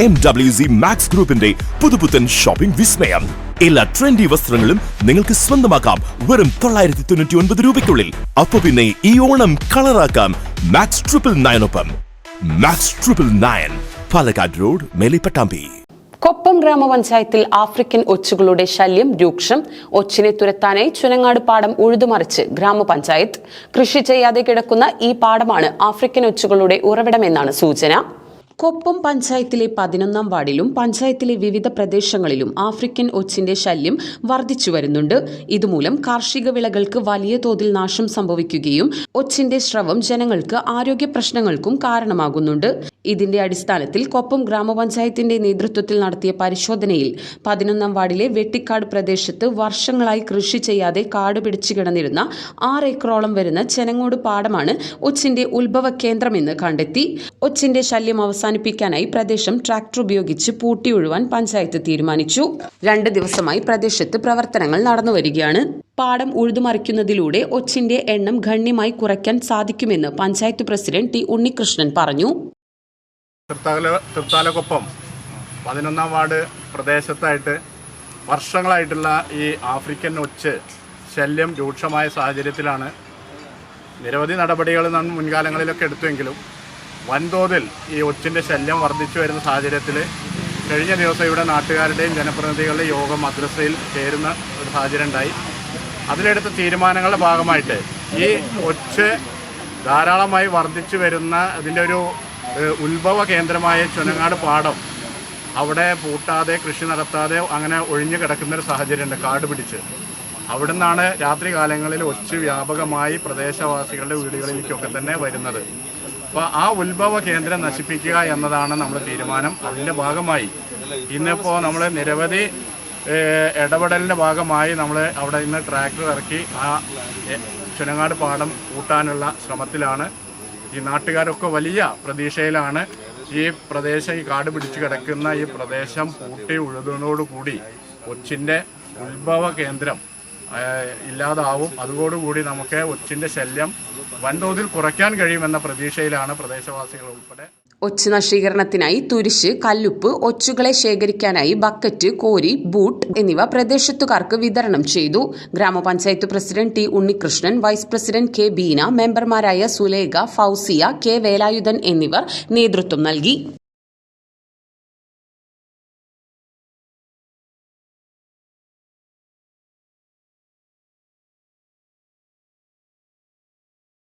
M W C max ഗ്രൂപ്പിന്റെ പുതുപുത്തൻ shopping വിസ്മയം. എല്ലാ ട്രെൻഡി വസ്ത്രങ്ങളും നിങ്ങൾക്ക് സ്വന്തമാക്കാം. വെറും തൊള്ളായിരത്തി തൊണ്ണൂറ്റി ഒൻപത് രൂപയ്ക്കുള്ളിൽ. അപ്പൊ പിന്നെ ഈ ഓണം കളറാക്കാം Max triple നയനൊപ്പം Max triple nine Palakkad road Melipattambi. Koppam ഗ്രാമപഞ്ചായത്തിൽ ആഫ്രിക്കൻ ഒച്ചുകളുടെ ശല്യം രൂക്ഷം. ഒച്ചിനെ തുരത്താനായി ചുനങ്ങാട് പാടം ഉഴുതുമറിച്ച് ഗ്രാമപഞ്ചായത്ത്. കൃഷി ചെയ്യാതെ കിടക്കുന്ന ഈ പാടമാണ് ആഫ്രിക്കൻ ഒച്ചുകളുടെ ഉറവിടമെന്നാണ് സൂചന. കൊപ്പം പഞ്ചായത്തിലെ പതിനൊന്നാം വാർഡിലും പഞ്ചായത്തിലെ വിവിധ പ്രദേശങ്ങളിലും ആഫ്രിക്കൻ ഒച്ചിന്റെ ശല്യം വർദ്ധിച്ചു വരുന്നുണ്ട്. ഇതുമൂലം കാർഷിക വിളകൾക്ക് വലിയ തോതിൽ നാശം സംഭവിക്കുകയും ഒച്ചിന്റെ സ്രവം ജനങ്ങൾക്ക് ആരോഗ്യ പ്രശ്നങ്ങൾക്കും കാരണമാകുന്നുണ്ട്. ഇതിന്റെ അടിസ്ഥാനത്തിൽ കൊപ്പം ഗ്രാമപഞ്ചായത്തിന്റെ നേതൃത്വത്തിൽ നടത്തിയ പരിശോധനയിൽ പതിനൊന്നാം വാർഡിലെ വെട്ടിക്കാട് പ്രദേശത്ത് വർഷങ്ങളായി കൃഷി ചെയ്യാതെ കാട് പിടിച്ചു കിടന്നിരുന്ന ആറ് ഏക്കറോളം വരുന്ന ചെനങ്ങോട് പാടമാണ് ഒച്ചിന്റെ ഉത്ഭവ കേന്ദ്രമെന്ന് കണ്ടെത്തി. ഒച്ചിന്റെ ശല്യം അവസാനിപ്പിക്കാനായി പ്രദേശം ട്രാക്ടർ ഉപയോഗിച്ച് പൂട്ടി പൂട്ടിയൊഴുവാൻ പഞ്ചായത്ത് തീരുമാനിച്ചു. രണ്ട് ദിവസമായി പ്രദേശത്ത് പ്രവർത്തനങ്ങൾ നടന്നുവരികയാണ് പാടം ഉഴുതുമറിക്കുന്നതിലൂടെ ഒച്ചിന്റെ എണ്ണം ഗണ്യമായി കുറയ്ക്കാൻ സാധിക്കുമെന്ന് പഞ്ചായത്ത് പ്രസിഡന്റ് ടി ഉണ്ണികൃഷ്ണൻ പറഞ്ഞു. പതിനൊന്നാം വാർഡ് പ്രദേശത്തായിട്ട് വർഷങ്ങളായിട്ടുള്ള ഈ ആഫ്രിക്കൻ ഒച്ച് ശല്യം രൂക്ഷമായ സാഹചര്യത്തിലാണ്. നിരവധി നടപടികൾ നാം മുൻകാലങ്ങളിലൊക്കെ എടുത്തുവെങ്കിലും വൻതോതിൽ ഈ ഒച്ചിന്റെ ശല്യം വർദ്ധിച്ചു വരുന്ന സാഹചര്യത്തിൽ കഴിഞ്ഞ ദിവസം ഇവിടെ നാട്ടുകാരുടെയും ജനപ്രതിനിധികളുടെയും യോഗം മദ്രസയിൽ ചേരുന്ന ഒരു സാഹചര്യം ഉണ്ടായി. അതിലെടുത്ത തീരുമാനങ്ങളുടെ ഭാഗമായിട്ട് ഈ ഒച്ച് ധാരാളമായി വർദ്ധിച്ചു വരുന്ന അതിന്റെ ഒരു ഉത്ഭവ കേന്ദ്രമായ ചുനങ്ങാട് പാടം അവിടെ പൂട്ടാതെ കൃഷി നടത്താതെ അങ്ങനെ ഒഴിഞ്ഞു കിടക്കുന്ന ഒരു സാഹചര്യമുണ്ട് കാട് പിടിച്ച്. അവിടെ നിന്നാണ് രാത്രി കാലങ്ങളിൽ ഒച്ച് വ്യാപകമായി പ്രദേശവാസികളുടെ വീടുകളിലേക്കൊക്കെ തന്നെ വരുന്നത്. അപ്പോൾ ആ ഉത്ഭവ കേന്ദ്രം നശിപ്പിക്കുക എന്നതാണ് നമ്മുടെ തീരുമാനം. അതിന്റെ ഭാഗമായി ഇന്നിപ്പോൾ നമ്മൾ നിരവധി ഇടപെടലിന്റെ ഭാഗമായി നമ്മൾ അവിടെ ഇന്ന് ട്രാക്ടർ ഇറക്കി ആ ചുനങ്ങാട് പാടം കൂട്ടാനുള്ള ശ്രമത്തിലാണ്. ഈ നാട്ടുകാരൊക്കെ വലിയ പ്രതീക്ഷയിലാണ് ഈ പ്രദേശം ഈ കാട് പിടിച്ചു കിടക്കുന്ന ഈ പ്രദേശം പൂട്ടി ഉഴുതുന്നതോടുകൂടി കൊച്ചിന്റെ ഉത്ഭവ കേന്ദ്രം ഇല്ലാതാവും. അതോടുകൂടി നമുക്ക് ഒച്ചിന്റെ ശല്യം വൻതോതിൽ കുറയ്ക്കാൻ കഴിയുമെന്ന പ്രതീക്ഷയിലാണ് പ്രദേശവാസികൾ ഉൾപ്പെടെ. ഒച്ച് നശീകരണത്തിനായി തുരിശ് കല്ലുപ്പ് ഒച്ചുകളെ ശേഖരിക്കാനായി ബക്കറ്റ് കോരി ബൂട്ട് എന്നിവ പ്രദേശത്തുകാർക്ക് വിതരണം ചെയ്തു. Gramapanchayat president T Unnikrishnan vice president K Beena മെമ്പർമാരായ സുലേഖ ഫൗസിയ കെ വേലായുധൻ എന്നിവർ നേതൃത്വം നൽകി.